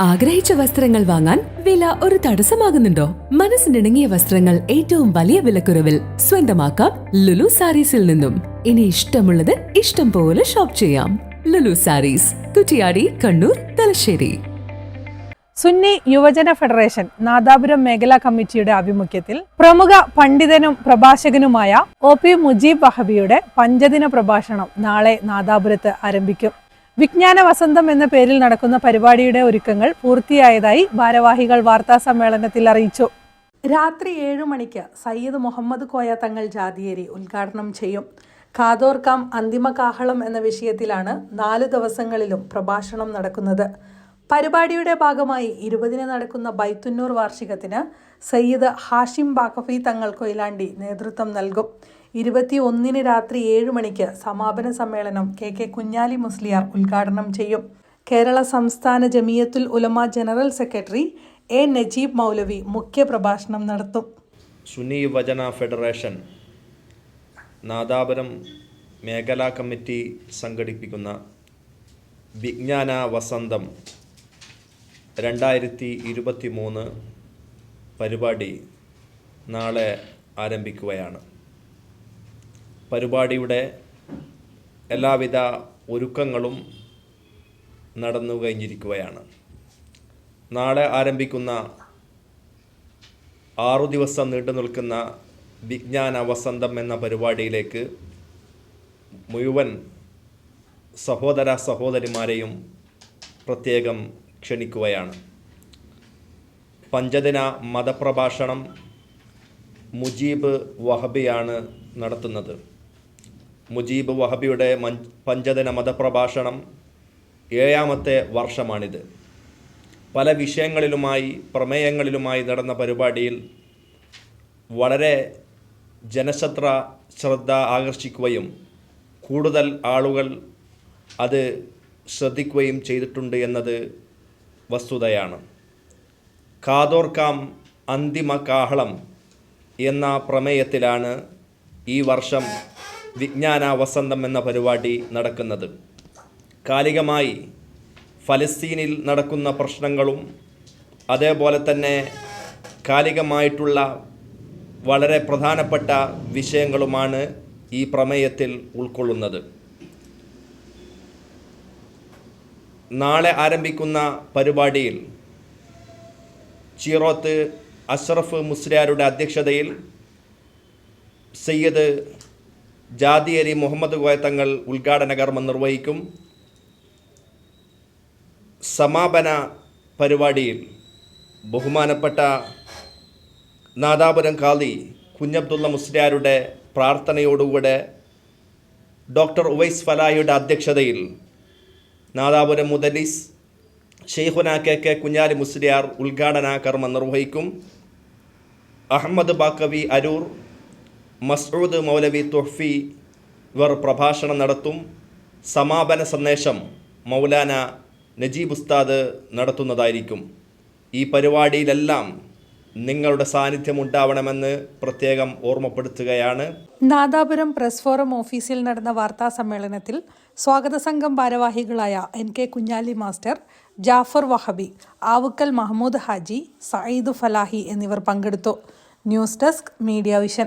ആഗ്രഹിച്ച വസ്ത്രങ്ങൾ വാങ്ങാൻ വില ഒരു തടസ്സമാകുന്നുണ്ടോ? മനസ്സിനിണങ്ങിയ വസ്ത്രങ്ങൾ ഏറ്റവും വലിയ വിലക്കുറവിൽ സ്വന്തമാക്കാം ലുലു സാരീസിൽ നിന്നും. ഇനി ഇഷ്ടമുള്ളത് ഇഷ്ടം പോലെ ഷോപ്പ് ചെയ്യാം. ലുലു സാരീസ് കുറ്റിയാടി കണ്ണൂർ തലശ്ശേരി. സുന്നി യുവജന ഫെഡറേഷൻ നാദാപുരം മേഖലാ കമ്മിറ്റിയുടെ ആഭിമുഖ്യത്തിൽ പ്രമുഖ പണ്ഡിതനും പ്രഭാഷകനുമായ ഒ പി മുജീബ് വഹബിയുടെ പഞ്ചദിന പ്രഭാഷണം നാളെ നാദാപുരത്ത് ആരംഭിക്കും. വിജ്ഞാന വസന്തം എന്ന പേരിൽ നടക്കുന്ന പരിപാടിയുടെ ഒരുക്കങ്ങൾ പൂർത്തിയായതായി ഭാരവാഹികൾ വാർത്താ സമ്മേളനത്തിൽ അറിയിച്ചു. രാത്രി ഏഴു മണിക്ക് സയ്യിദ് മുഹമ്മദ് കോയ തങ്ങൾ ജാതിയേരി ഉദ്ഘാടനം ചെയ്യും. കാതോർക്കാം അന്തിമ കാഹളം എന്ന വിഷയത്തിലാണ് നാല് ദിവസങ്ങളിലും പ്രഭാഷണം നടക്കുന്നത്. പരിപാടിയുടെ ഭാഗമായി ഇരുപതിന് നടക്കുന്ന ബൈത്തുന്നൂർ വാർഷികത്തിന് സയ്യിദ് ഹാഷിം ബാക്കഫി തങ്ങൾ കൊയിലാണ്ടി നേതൃത്വം നൽകും. ഇരുപത്തി ഒന്നിന് രാത്രി ഏഴ് മണിക്ക് സമാപന സമ്മേളനം കെ കെ കുഞ്ഞാലി മുസ്ലിയാർ ഉദ്ഘാടനം ചെയ്യും. കേരള സംസ്ഥാന Jamiyyathul Ulama general secretary A Najeeb Maulavi മുഖ്യ പ്രഭാഷണം നടത്തും. സുന്നി യുവജന ഫെഡറേഷൻ നാദാപുരം മേഖലാ കമ്മിറ്റി സംഘടിപ്പിക്കുന്ന വിജ്ഞാന വസന്തം രണ്ടായിരത്തി ഇരുപത്തി മൂന്ന് പരിപാടി നാളെ ആരംഭിക്കുകയാണ്. പരിപാടിയുടെ എല്ലാവിധ ഒരുക്കങ്ങളും നടന്നു കഴിഞ്ഞിരിക്കുകയാണ്. നാളെ ആരംഭിക്കുന്ന ആറു ദിവസം നീണ്ടു നിൽക്കുന്ന വിജ്ഞാന വസന്തം എന്ന പരിപാടിയിലേക്ക് മുഴുവൻ സഹോദര സഹോദരിമാരെയും പ്രത്യേകം ക്ഷണിക്കുകയാണ്. പഞ്ചദിന മതപ്രഭാഷണം മുജീബ് വഹബിയാണ് നടത്തുന്നത്. മുജീബ് വഹബിയുടെ മഞ് പഞ്ചദിന മതപ്രഭാഷണം ഏഴാമത്തെ വർഷമാണിത്. പല വിഷയങ്ങളിലുമായി പ്രമേയങ്ങളിലുമായി നടന്ന പരിപാടിയിൽ വളരെ ജനശത്ര ശ്രദ്ധ ആകർഷിക്കുകയും കൂടുതൽ ആളുകൾ അത് ശ്രദ്ധിക്കുകയും ചെയ്തിട്ടുണ്ട് എന്നത് വസ്തുതയാണ്. കാതോർക്കാം അന്തിമ കാഹളം എന്ന പ്രമേയത്തിലാണ് ഈ വർഷം വിജ്ഞാന വസന്തം എന്ന പരിപാടി നടക്കുന്നത്. കാലികമായി ഫലസ്തീനിൽ നടക്കുന്ന പ്രശ്നങ്ങളും അതേപോലെ തന്നെ കാലികമായിട്ടുള്ള വളരെ പ്രധാനപ്പെട്ട വിഷയങ്ങളുമാണ് ഈ പ്രമേയത്തിൽ ഉൾക്കൊള്ളുന്നത്. നാളെ ആരംഭിക്കുന്ന പരിപാടിയിൽ ചീറോത്ത് അഷ്റഫ് മുസ്ലിയാരുടെ അധ്യക്ഷതയിൽ സയ്യദ് ജാതിയരി മുഹമ്മദ് കോയ തങ്ങൾ ഉദ്ഘാടന കർമ്മം നിർവഹിക്കും. സമാപന പരിപാടിയിൽ ബഹുമാനപ്പെട്ട നാദാപുരം ഖാദി കുഞ്ഞബ്ദുള്ള മുസ്ലിയാരുടെ പ്രാർത്ഥനയോടുകൂടെ ഡോക്ടർ ഉവൈസ് ഫലായിയുടെ അധ്യക്ഷതയിൽ നാദാപുരം മുദലിസ് ഷെയ്ഖുന കെ കെ കുഞ്ഞാലി മുസ്ലിയാർ ഉദ്ഘാടന കർമ്മം നിർവഹിക്കും. അഹമ്മദ് ബാക്കവി അരൂർ മസ്ഊദ് മൗലവി തുഹ്ഫി ഇവർ പ്രഭാഷണം നടത്തും. സമാപന സന്ദേശം മൗലാന നജീബ് ഉസ്താദ് നടത്തുന്നതായിരിക്കും. ഈ പരിപാടിയിലെല്ലാം നിങ്ങളുടെ സാന്നിധ്യം ഉണ്ടാവണമെന്ന് പ്രത്യേകം ഓർമ്മപ്പെടുത്തുകയാണ്. നാദാപുരം പ്രസ് ഫോറം ഓഫീസിൽ നടന്ന വാർത്താ സമ്മേളനത്തിൽ സ്വാഗത സംഘം ഭാരവാഹികളായ N K Kunhali master Jafar Wahabi Avukkal Mahmood Haji Sayyid Falahi എന്നിവർ പങ്കെടുത്തു. News desk media vision.